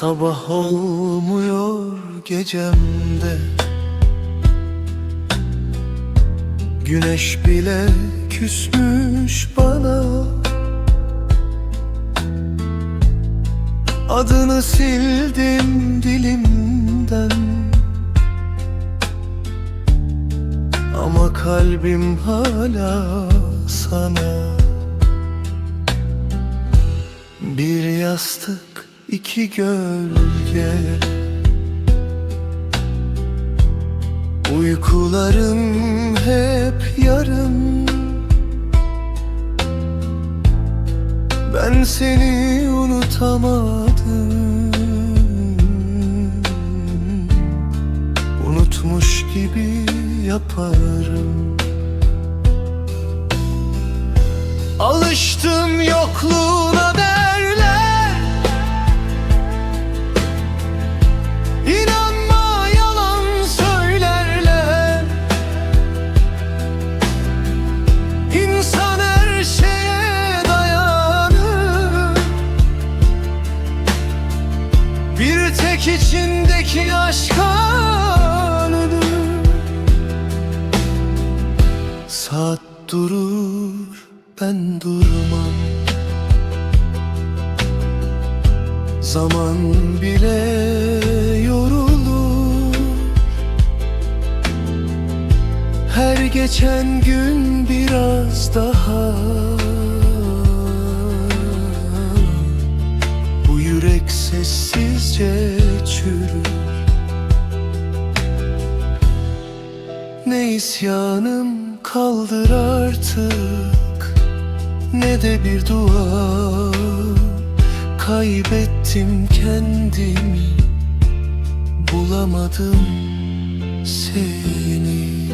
Sabah olmuyor gecemde. Güneş bile küsmüş bana. Adını sildim dilimden. Ama kalbim hala sana. Bir yastık iki gölge. Uykularım hep yarım. Ben seni unutamadım. Unutmuş gibi yaparım. Alıştım yokluğuna Tek içindeki aşka ölür Saat durur ben durmam. Zaman bile yorulur. Her geçen gün biraz daha. Bu yürek sessizce çürür Ne isyanım kaldır artık Ne de bir dua. Kaybettim kendimi Bulamadım seni